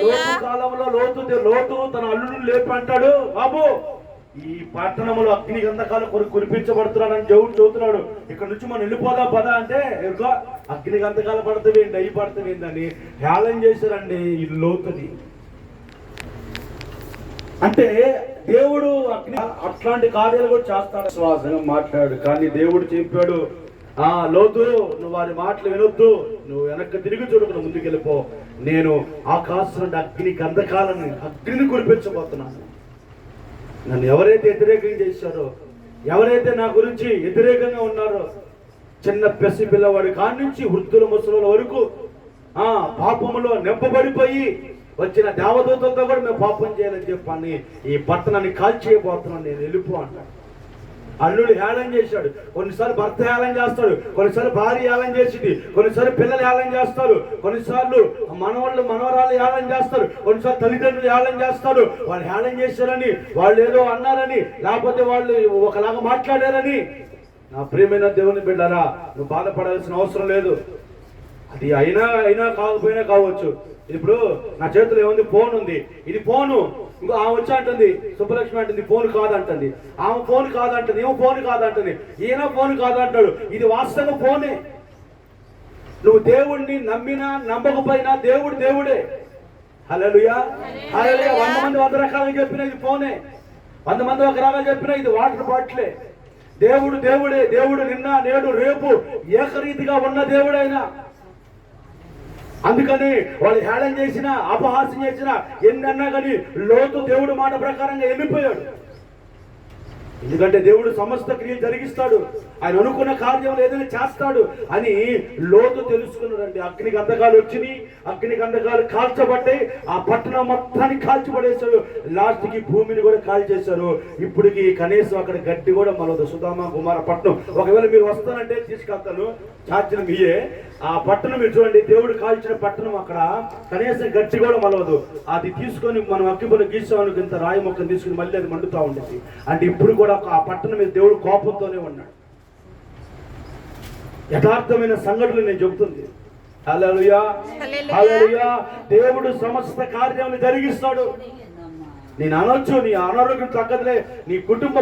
లోతు కాలంలో లోతు లోతు తన అల్లుడు లేపి అంటాడు. బాబు ఈ పట్టణంలో అగ్ని గంధకాలు కొరి కురిపించబడుతున్నాడని దేవుడు చదువుతున్నాడు ఇక్కడ నుంచి మనం వెళ్ళిపోదా పదా అంటే ఎరుకో అగ్ని గంధకాలు పడతావేంటి అయి పడతావేందని హేళన చేశారండి ఈ లోతుని. అంటే దేవుడు అగ్ని అట్లాంటి కార్యాలు కూడా చేస్తాడు. శ్వాసంగా మాట్లాడు కానీ దేవుడు చెప్పాడు ఆ లోతు నువ్వు వారి మాటలు వినొద్దు. నువ్వు వెనక్కి తిరిగి చూడకుండా ముందుకెళ్ళిపో. నేను ఆకాశం నుండి అగ్ని గంధకాలను అగ్నిని కురిపించబోతున్నాను. నన్ను ఎవరైతే వ్యతిరేకంగా చేశారో ఎవరైతే నా గురించి వ్యతిరేకంగా ఉన్నారో చిన్న పెసి పిల్లవాడి కాడి నుంచి వృద్ధుల ముసలుల వరకు ఆ పాపములో నింపబడిపోయి వచ్చిన దేవదూతలతో కూడా మేము పాపం చేయాలని చెప్పని. ఈ పట్టణాన్ని కాల్చేయబోతున్నాను. నేను వెళ్ళిపో అంటాను అల్లుడు హేళన చేశాడు. కొన్నిసార్లు భర్త హేళన చేస్తాడు. కొన్నిసార్లు భార్య హేళన చేసింది. కొన్నిసార్లు పిల్లలు హేళన చేస్తారు. కొన్నిసార్లు మనవాళ్ళు మనవరాలు హేళన చేస్తారు. కొన్నిసార్లు తల్లిదండ్రులు హేళన చేస్తారు. వాళ్ళు హేళన చేశారని వాళ్ళు ఏదో అన్నారని లేకపోతే వాళ్ళు ఒకలాగా మాట్లాడారని. నా ప్రియమైన దేవుని బిడ్డారా నువ్వు బాధపడాల్సిన అవసరం లేదు. అది అయినా అయినా కాకపోయినా కావచ్చు. ఇప్పుడు నా చేతిలో ఏముంది? ఫోన్ ఉంది. ఇది ఫోను. ఇంకో ఆమె వచ్చి అంటుంది సుబ్బలక్ష్మి అంటుంది ఫోన్ కాదంటుంది. ఆమె ఫోన్ కాదంటుంది ఏమో ఫోన్ కాదంటుంది. ఈయన ఫోన్ కాదంటాడు ఇది వాస్తవ ఫోనే. నువ్వు దేవుణ్ణి నమ్మినా నమ్మకపోయినా దేవుడు దేవుడే. హల్లెలూయా. హల్లెలూయా. వంద మంది వంద రకాలుగా చెప్పిన ఇది ఫోనే. వంద మంది ఒక రకంగా చెప్పిన ఇది వాటర్ బాటిలే. దేవుడు దేవుడే దేవుడు నిన్న నేడు రేపు ఏకరీతిగా ఉన్న దేవుడైనా. అందుకని వాళ్ళు హేళన చేసిన అపహాస్యం చేసిన ఎన్నన్నా కానీ లోతు దేవుడు మాట ప్రకారంగా వెళ్ళిపోయాడు ఎందుకంటే దేవుడు సమస్త క్రియలు జరిగిస్తాడు. ఆయన అనుకున్న కార్యం ఏదైనా చేస్తాడు అని లోతు తెలుసుకున్నాడండి. అగ్ని గంధకాలు వచ్చినాయి. అగ్ని గంధకాలు కాల్చబడ్డాయి. ఆ పట్టణం మొత్తాన్ని కాల్చిపడేశాడు. లాస్ట్కి భూమిని కూడా కాల్చేశారు. ఇప్పటికి కనీసం అక్కడ గడ్డి కూడా మనదు సుధామ కుమార పట్టణం. ఒకవేళ మీరు వస్తానంటే తీసుకెళ్తాను. చాచిన మీయే. ఆ పట్టణం మీరు చూడండి. దేవుడు కాల్చిన పట్టణం అక్కడ కనీసం గట్టి కూడా మలవదు. అది తీసుకొని మనం అగ్గిపొల గీసామనుకు ఇంత రాయి మొక్కను తీసుకుని మళ్ళీ అది మండుతూ ఉండేది. అంటే ఇప్పుడు కూడా ఆ పట్టణం మీద దేవుడు కోపంతోనే ఉన్నాడు. యథార్థమైన సంఘటనలు నేను చెబుతుంది. దేవుడు సమస్త కార్యాలను జరిగిస్తాడు. నేను అనొచ్చు నీ అనారోగ్యం తగ్గదులే. నీ కుటుంబ